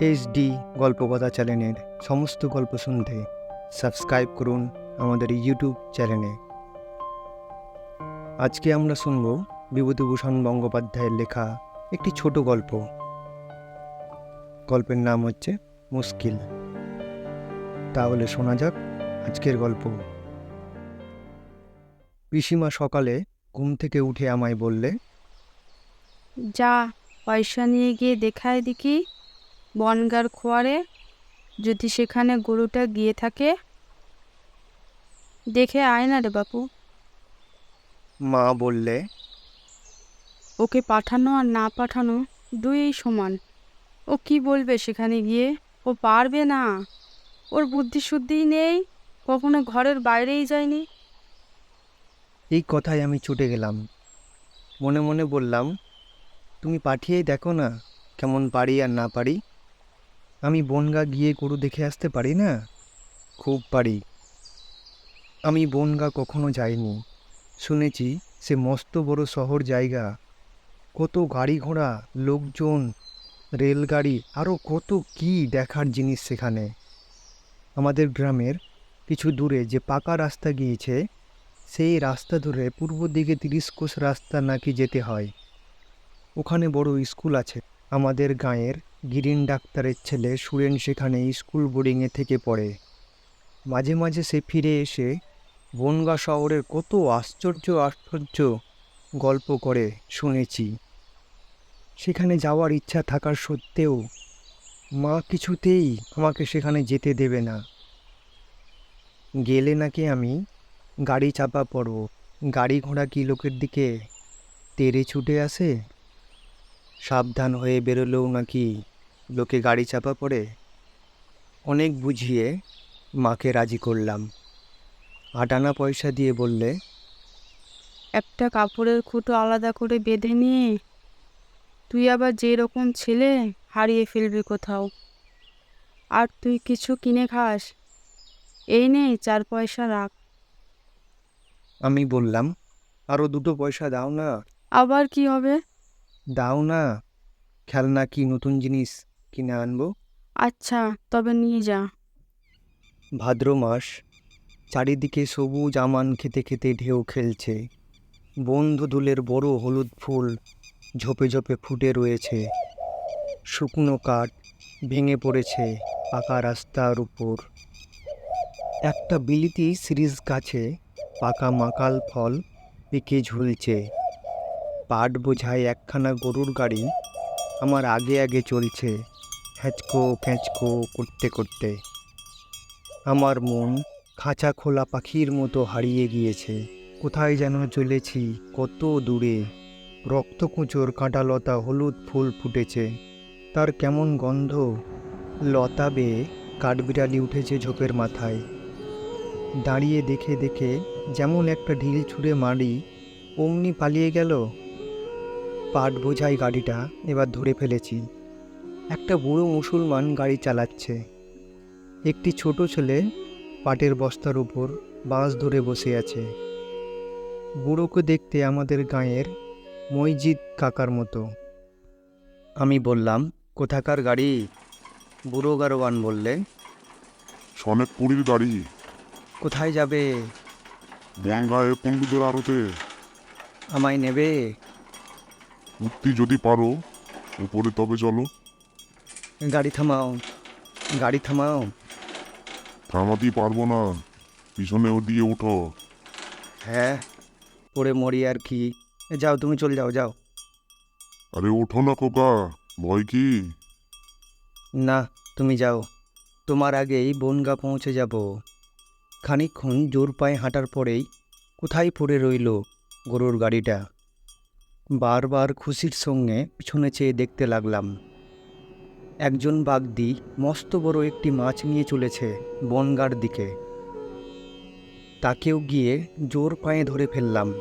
HD গল্পকথা চ্যানেলের সমস্ত গল্প শুনতে সাবস্ক্রাইব করুন আমাদের ইউটিউব চ্যানেলে। আজকে আমরা শুনব বিভূতিভূষণ বন্দ্যোপাধ্যায়ের লেখা একটি ছোট গল্প। গল্পের নাম হচ্ছে মুশকিল। তাহলে শোনা যাক আজকের গল্প। পিসিমা সকালে ঘুম থেকে উঠে আমায় বললে, যা, পয়সা নিয়ে গিয়ে দেখায় দেখি। বনগার খোয়ারে যদি সেখানে গরুটা গিয়ে থাকে। দেখে আয় না রে বাপু। মা বললে ওকে পাঠানো আর না পাঠানো দুই সমান। ও কি বলবে সেখানে গিয়ে? ও পারবে না। ওর বুদ্ধি শুদ্ধিই নেই কখনো ঘরের বাইরেই যায়নি। এই কথায় আমি ছুটে গেলাম। মনে মনে বললাম তুমি পাঠিয়েই দেখো না কেমন পারি আর না পারি। আমি বনগা গিয়ে গরু দেখে আসতে পারি না? খুব পারি। আমি বনগা কখনো যাইনি। শুনেছি সে মস্ত বড় শহর জায়গা। কত গাড়ি ঘোড়া, লোকজন, রেলগাড়ি আরও কত কি দেখার জিনিস সেখানে। আমাদের গ্রামের কিছু দূরে যে পাকা রাস্তা গিয়েছে, সেই রাস্তা ধরে পূর্ব দিকে তিরিশ কোষ রাস্তা নাকি যেতে হয়। ওখানে বড় স্কুল আছে। আমাদের গাঁয়ের গিরিন ডাক্তারের ছেলে সুরেন সেখানে স্কুল বোর্ডিংয়ে থেকে পড়ে। মাঝে মাঝে সে ফিরে এসে বনগা শহরের কত আশ্চর্য আশ্চর্য গল্প করে শুনেছি। সেখানে যাওয়ার ইচ্ছা থাকার সত্ত্বেও মা কিছুতেই আমাকে সেখানে যেতে দেবে না। গেলে নাকি আমি গাড়ি চাপা পড়ব, গাড়ি ঘোড়া কি লোকের দিকে তেরে ছুটে আসে? সাবধান হয়ে বেরোলেও নাকি লোকে গাড়ি চাপা পড়ে? অনেক বুঝিয়ে মাকে রাজি করলাম। আটানা পয়সা দিয়ে বললে একটা কাপড়ের খুঁটো আলাদা করে বেঁধে নিয়ে তুই আবার যে রকম ছেলে হারিয়ে ফেলবি কোথাও। আর তুই কিছু কিনে খাস। এই নে চার পয়সা রাখ। আমি বললাম আরও দুটো পয়সা দাও না। আবার কি হবে? দাও না। খেলনা কি নতুন জিনিস কিনে আনব? আচ্ছা তবে নিয়ে যা। ভাদ্র মাস চারিদিকে সবুজ আমান খেতে খেতে ঢেউ খেলছে। বন্ধুদুলের বড় হলুদ ফুল ঝোপে ঝোপে ফুটে রয়েছে। শুকনো কাঠ ভেঙে পড়েছে পাকা রাস্তার উপর। একটা বিলিতি সিরিজ গাছে পাকা মাকাল ফল পেকে ঝুলছে। পাট বোঝায় একখানা গরুর গাড়ি আমার আগে আগে চলছে হ্যাঁচকো ফ্যাঁচকো করতে করতে। আমার মন খাঁচা খোলা পাখির মতো হারিয়ে গিয়েছে। কোথায় যেন চলেছি কত দূরে। রক্তকুঁচোর কাঁটালতা হলুদ ফুল ফুটেছে। তার কেমন গন্ধ? লতা বেয়ে কাঠবিড়ালি উঠেছে ঝোপের মাথায়। দাঁড়িয়ে দেখে দেখে যেমন একটা ঢিল ছুঁড়ে মারি, অমনি পালিয়ে গেল। পাট বোঝাই গাড়িটা এবার ধরে ফেলেছি। একটা বুড়ো মুসলমান গাড়ি চালাচ্ছে। একটি ছোট ছেলে পাটের বস্তার উপর বাঁশ ধরে বসে আছে। বুড়োকে দেখতে আমাদের গাঁয়ের মইজিদ কাকার মতো। আমি বললাম কোথাকার গাড়ি? বুড়ো গারোয়ান বললে সনেক পুরীর গাড়ি। কোথায় যাবে? গঙ্গায় পণ্ডিতের আড়তে আমায় নেবে? উঠতি যদি পারো উপরে তবে চলো। গাড়ি থামাও গাড়ি থামাও। থামাতেই পারব না পিছনে ও দিয়ে উঠো। হ্যাঁ পড়ে মরি আর কি। যাও তুমি চলে যাও যাও। আরে ওঠো না খোকা ভয় কি? না তুমি যাও। তোমার আগেই বনগা পৌঁছে যাব। খানিকক্ষণ জোর পায়ে হাঁটার পরেই কোথায় পড়ে রইল গরুর গাড়িটা? বারবার খুশির সঙ্গে পিছনে চেয়ে দেখতে লাগলাম। একজন বাগদি মস্ত বড় একটি মাছ নিয়ে চলেছে বনগার দিকে। তাকেও গিয়ে জোর পায়ে ধরে ফেললাম।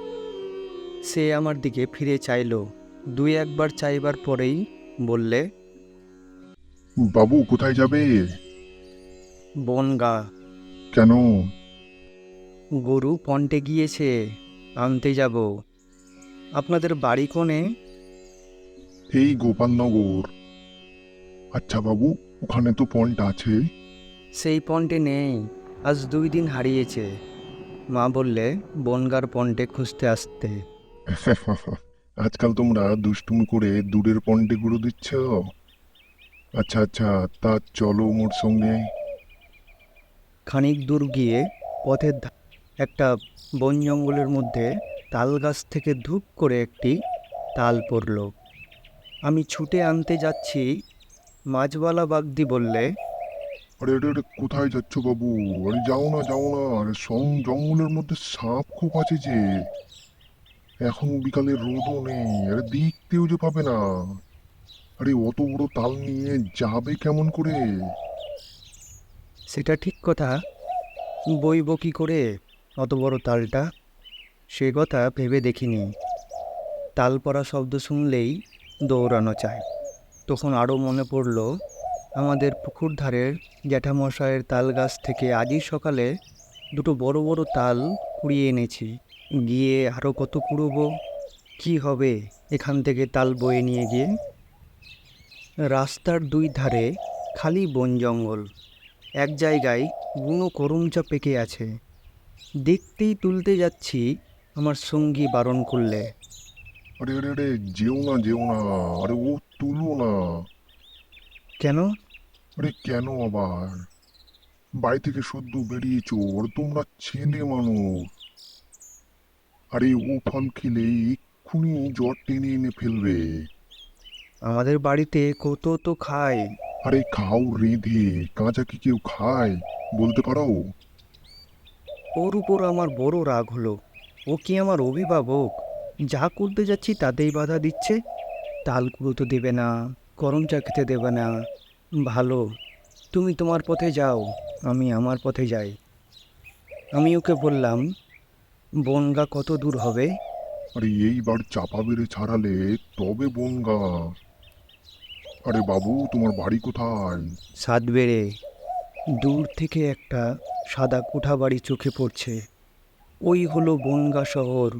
সে আমার দিকে ফিরে চাইলো দুই একবার চাইবার পরেই বললে বাবু কোথায় যাবে? বনগা। কেন? গরু পন্টে গিয়েছে আনতে যাব। আপনাদের বাড়ি কোণে? এই গোপালনগর। আচ্ছা বাবু ওখানে তো পয়েন্ট আছে। সেই পন্টে নেই আজ দুই দিন হারিয়েছে। মা বললে বনগার পন্টে খুঁজতে আসতে। আজকাল তোমরা দুষ্টুমি করে দূরের পন্টে গুঁড়ো দিচ্ছ? আচ্ছা আচ্ছা তা চলো মোর সঙ্গে। খানিক দূর গিয়ে পথের একটা বন জঙ্গলের মধ্যে তাল গাছ থেকে ধূপ করে একটি তাল পড়ল। আমি ছুটে আনতে যাচ্ছি মাঝওয়ালা বাগদি বললে আরে আরে আরে কোথায় যাচ্ছ বাবু? আরে যাও না যাও না। আরে সং জঙ্গলের মধ্যে সাপ খুব আছে যে। এখন বিকালে রোদও নেই আরে দেখতেও যে পাবে না। আরে অত বড় তাল নিয়ে যাবে কেমন করে? সেটা ঠিক কথা। বইব কি করে অত বড় তালটা? সে কথা ভেবে দেখিনি। তাল পড়া শব্দ শুনলেই দৌড়ানো চায়। তখন আরও মনে পড়ল, আমাদের পুকুর ধারের জ্যাঠামশায়ের তাল গাছ থেকে আজই সকালে দুটো বড় বড় তাল কুড়িয়ে এনেছি। গিয়ে আরও কত কুড়োবো? কি হবে এখান থেকে তাল বয়ে নিয়ে গিয়ে? রাস্তার দুই ধারে খালি বন জঙ্গল। এক জায়গায় বুনো করমচা পেকে আছে। দেখতেই তুলতে যাচ্ছি আমার সঙ্গী বারণ করলে। আরে আরে আরে যেও না যেও না আরে ও তুলো না। কেন? আরে কেন আবার? বাড়ি থেকে সদ্য বেরিয়েছো আর তোমরা ছেলে মানুষ। আরে ও ফল খেলে এক্ষুনি জ্বর টেনে এনে ফেলবে। আমাদের বাড়িতে কত তো খায়। আরে খাও রেঁধে কাঁচা কি কেউ খায় বলতে পারো? ওর উপর আমার বড় রাগ হলো। ও কি আমার অভিভাবক? যা করতে যাচ্ছি তাতেই বাধা দিচ্ছে। তাল কুড়োতে দেবে না গরম চা খেতে দেবে না। ভালো তুমি তোমার পথে যাও আমি আমার পথে যাই। আমি ওকে বললাম বনগা কত দূর হবে? আরে এইবার চাপা বেড়ে ছাড়ালে তবে বনগা। আরে বাবু তোমার বাড়ি কোথায়? সাত বেড়ে দূর থেকে একটা সাদা কোঠা বাড়ি চোখে পড়ছে। ওই হলো বনগা শহর।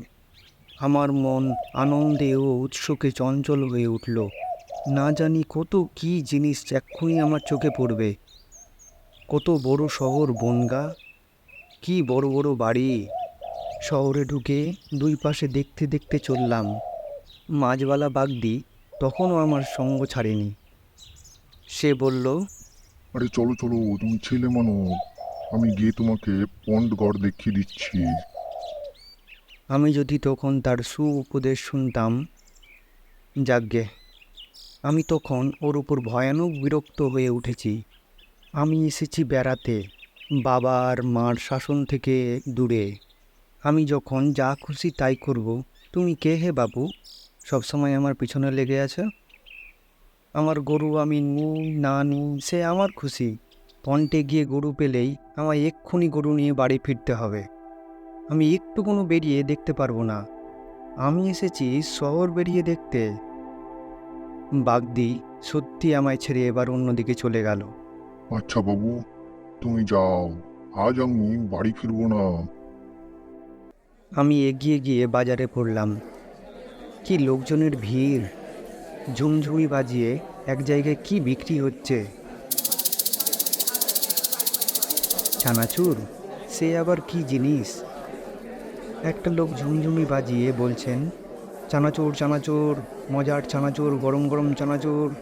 আমার মন আনন্দে ও উৎসুকে চঞ্চল হয়ে উঠল। না জানি কত কি জিনিস এক্ষুনি আমার চোখে পড়বে। কত বড় শহর বনগা? কি বড় বড় বাড়ি? শহরে ঢুকে দুই পাশে দেখতে দেখতে চললাম। মাঝওয়ালা বাগদি তখনও আমার সঙ্গ ছাড়েনি। সে বলল, আরে চলো চলো, তুমি ছেলে মানুষ। আমি গিয়ে তোমাকে পন্ডগড় দেখিয়ে দিচ্ছি। আমি যদি তখন তার সু উপদেশ শুনতাম যাগ্গে আমি তখন ওর উপর ভয়ানক বিরক্ত হয়ে উঠেছি। আমি এসেছি বেড়াতে বাবার মার শাসন থেকে দূরে। আমি যখন যা খুশি তাই করব। তুমি কে হে বাবু? সবসময় আমার পিছনে লেগে আছো? আমার গরু, আমি নিই না নিই সে আমার খুশি। পন্টে গিয়ে গরু পেলেই আমায় এক্ষুনি গরু নিয়ে বাড়ি ফিরতে হবে। আমি একটু কোনো বেরিয়ে দেখতে পারব না। আমি এসেছি শহর বেরিয়ে দেখতে। বাগদি সত্যি আমায় ছেড়ে এবার অন্যদিকে চলে গেল। আচ্ছা বাবু তুমি যাও। আজ আমি বাড়ি ফিরবো না। আমি এগিয়ে গিয়ে বাজারে পড়লাম। কি লোকজনের ভিড়! ঝুমঝুমি বাজিয়ে এক জায়গায় কি বিক্রি হচ্ছে? চানাচুর সে আবার কি জিনিস? একটা লোক ঝুমঝুমি বাজিয়ে বলছেন চানাচুর চানাচুর মজার চানাচুর গরম গরম চানাচুর।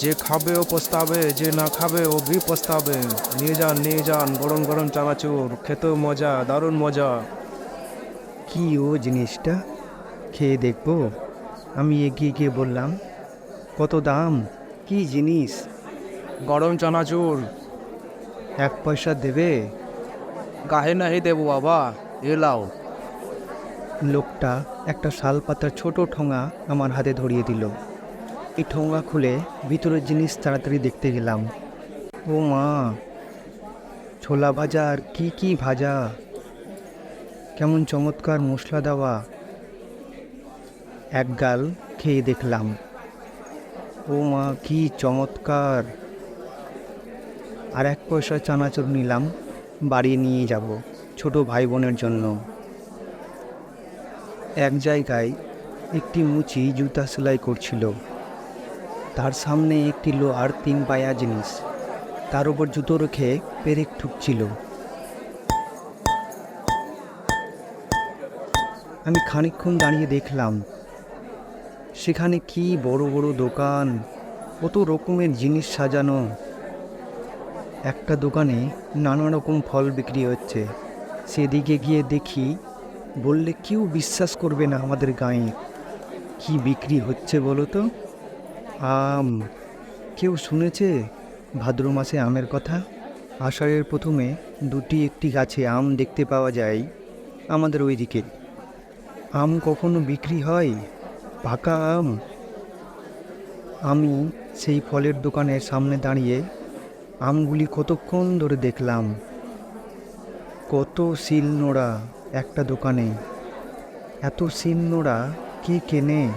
যে খাবে ও পস্তাবে যে না খাবে ও ভি পস্তাবে। নিয়ে যান নিয়ে যান গরম গরম চানাচুর খেতেও মজা দারুণ মজা। কি ও জিনিসটা? খেয়ে দেখব। আমি এগিয়ে গিয়ে বললাম কত দাম? কি জিনিস? গরম চানাচুর। এক পয়সা দেবে? গাহে নাহি দেবো বাবা এলাও লোকটা একটা শাল পাতার ছোট ঠোঙা আমার হাতে ধরিয়ে দিল। এই ঠোঙা খুলে ভিতরের জিনিস তাড়াতাড়ি দেখতে গেলাম। ও মা, ছোলা ভাজা আর কী কী ভাজা? কেমন চমৎকার মশলা দেওয়া। এক গাল খেয়ে দেখলাম। ও মা, কি চমৎকার। আর এক পয়সা চানাচুর নিলাম। বাড়ি নিয়ে যাব ছোট ভাই বোনের জন্য। এক জায়গায় একটি মুচি জুতা সেলাই করছিল। তার সামনে একটি লোহার তিন পায়া জিনিস। তার উপর জুতো রেখে পেরেক ঠুকছিল। আমি খানিকক্ষণ দাঁড়িয়ে দেখলাম, সেখানে কি বড় বড় দোকান, কত রকমের জিনিস সাজানো। একটা দোকানে নানা রকম ফল বিক্রি হচ্ছে। সেদিকে গিয়ে দেখি, বললে কেউ বিশ্বাস করবে না আমাদের গায়ে। কি বিক্রি হচ্ছে বলো তো? আম। কেউ শুনেছে ভাদ্র মাসে আমের কথা? আষাঢ়ের প্রথমে দুটি একটি গাছে আম দেখতে পাওয়া যায় আমাদের ওই দিকে আম কখনো বিক্রি হয়? পাকা আম? আমি সেই ফলের দোকানের সামনে দাঁড়িয়ে আমগুলি কতক্ষণ ধরে দেখলাম? কত শিল নোড়া একটা দোকানে। এত শিল নোড়া কি কেনে?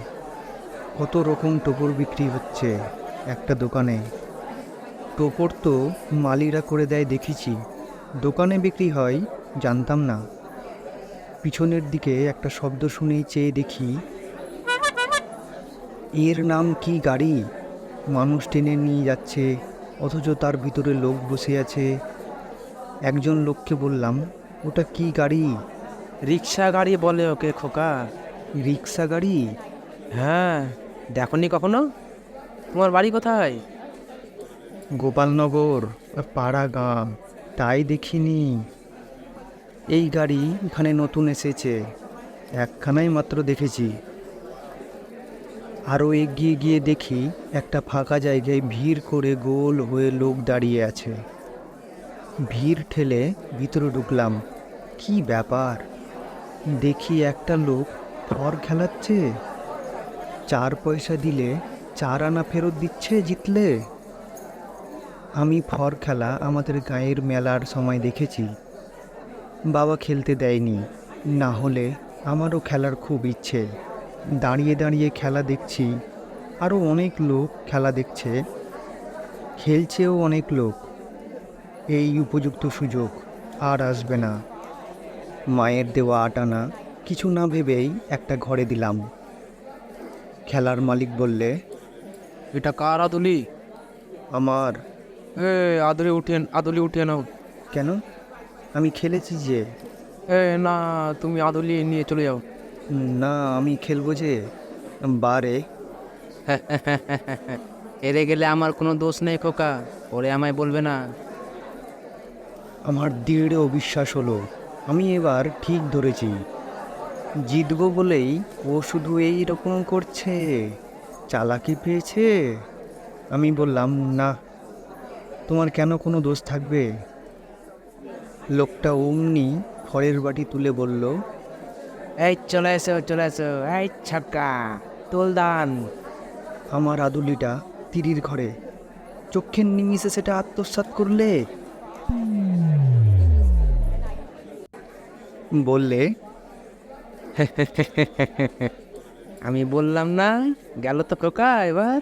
কত রকম টোপর বিক্রি হচ্ছে একটা দোকানে। টোপর তো মালিরা করে দেয় দেখেছি। দোকানে বিক্রি হয়, জানতাম না। পিছনের দিকে একটা শব্দ শুনেই চেয়ে দেখি, এর নাম কি গাড়ি? মানুষ টেনে নিয়ে যাচ্ছে অথচ তার ভিতরে লোক বসে আছে। একজন লোককে বললাম ওটা কি গাড়ি? রিক্সা গাড়ি বলে ওকে খোকা। রিক্সা গাড়ি? হ্যাঁ দেখনি কখনো? তোমার বাড়ি কোথায়? গোপালনগর পাড়া গ্রাম তাই দেখিনি। এই গাড়ি এখানে নতুন এসেছে একখানাই মাত্র দেখেছি। আরও এগিয়ে গিয়ে দেখি একটা ফাঁকা জায়গায় ভিড় করে গোল হয়ে লোক দাঁড়িয়ে আছে। ভিড় ঠেলে ভিতরে ঢুকলাম। কি ব্যাপার? দেখি একটা লোক ফর খেলাচ্ছে। চার পয়সা দিলে চার আনা ফেরত দিচ্ছে জিতলে। আমি ফর খেলা আমাদের গায়ের মেলার সময় দেখেছি। বাবা খেলতে দেয়নি, না হলে আমারও খেলার খুব ইচ্ছে। দাঁড়িয়ে দাঁড়িয়ে খেলা দেখছি। আরও অনেক লোক খেলা দেখছে। খেলছেও অনেক লোক। এই উপযুক্ত সুযোগ আর আসবে না। মায়ের দেওয়া আটানা কিছু না ভেবেই একটা ঘরে দিলাম। খেলার মালিক বললে এটা কার আদলি? আমার। এ আদুলি উঠিয়ে আদুলি উঠিয়ে নাও। কেন? আমি খেলেছি যে। এ না তুমি আদলি নিয়ে চলে যাও। না আমি খেলব যে বারে। হেরে গেলে আমার কোনো দোষ নেই খোকা ওরে আমায় বলবে না। আমার দৃঢ় অবিশ্বাস হলো আমি এবার ঠিক ধরেছি। জিতবো বলেই ও শুধু এই রকম করছে। চালাকি পেয়েছে? আমি বললাম না তোমার কেন কোনো দোষ থাকবে? লোকটা অমনি খড়ের বাটি তুলে বলল এই চলে এসো চলে এসো। এই ছাক্কা। তোল দান আমার আদুলিটা তিরির ঘরে। চক্ষের নিমিষে সেটা আত্মসাৎ করলে? বললে? আমি বললাম না গেল তো খোকা এবার।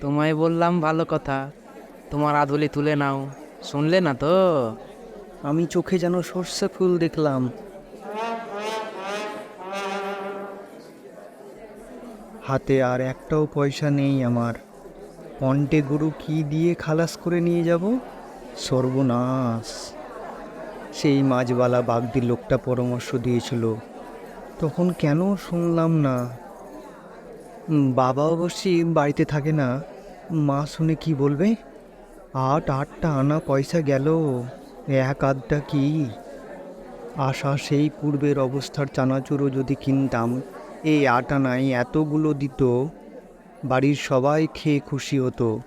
তোমায় বললাম ভালো কথা। তোমার আদুলি তুলে নাও। শুনলে না তো? আমি চোখে যেন সর্ষে ফুল দেখলাম। হাতে আর একটাও পয়সা নেই আমার। পন্টে গরু কি দিয়ে খালাস করে নিয়ে যাব? সর্বনাশ। সেই মাছওয়ালা বাগদির লোকটা পরামর্শ দিয়েছিল। তখন কেন শুনলাম না। বাবা অবশ্যই বাড়িতে থাকে না। মা শুনে কি বলবে? আট আটটা আনা পয়সা গেল। এক আধটা কি? আশা সেই পূর্বের অবস্থার চানাচুরও যদি কিনতাম। এই আট আনায় এতগুলো দিত, বাড়ির সবাই খেয়ে খুশি হতো।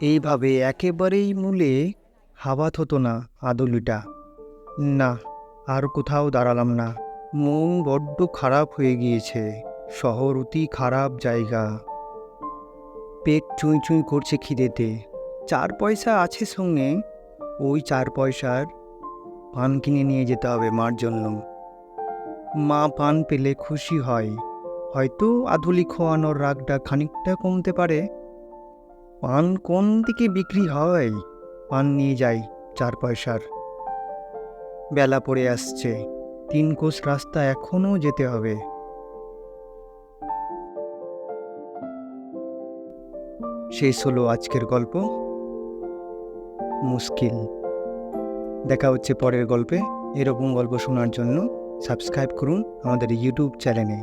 এইভাবে একেবারেই মূলে হাবাত হতো না আদলিটা। না, আর কোথাও দাঁড়ালাম না। মন বড্ড খারাপ হয়ে গিয়েছে, শহর অতি খারাপ জায়গা। পেট চুঁই চুঁই করছে খিদেতে। চার পয়সা আছে সঙ্গে, ওই চার পয়সার পান কিনে নিয়ে যেতে হবে মার জন্য। মা পান পেলে খুশি হয়। হয়তো আধুলি খোয়ানোর রাগটা খানিকটা কমতে পারে। পান কোন দিকে বিক্রি হয়? পান নিয়ে যাই চার পয়সার। বেলা পড়ে আসছে। তিন কোষ রাস্তা এখনও যেতে হবে। শেষ হলো আজকের গল্প। মুশকিল। দেখা হচ্ছে পরের গল্পে। এরকম গল্প শোনার জন্য সাবস্ক্রাইব করুন আমাদের ইউটিউব চ্যানেলে।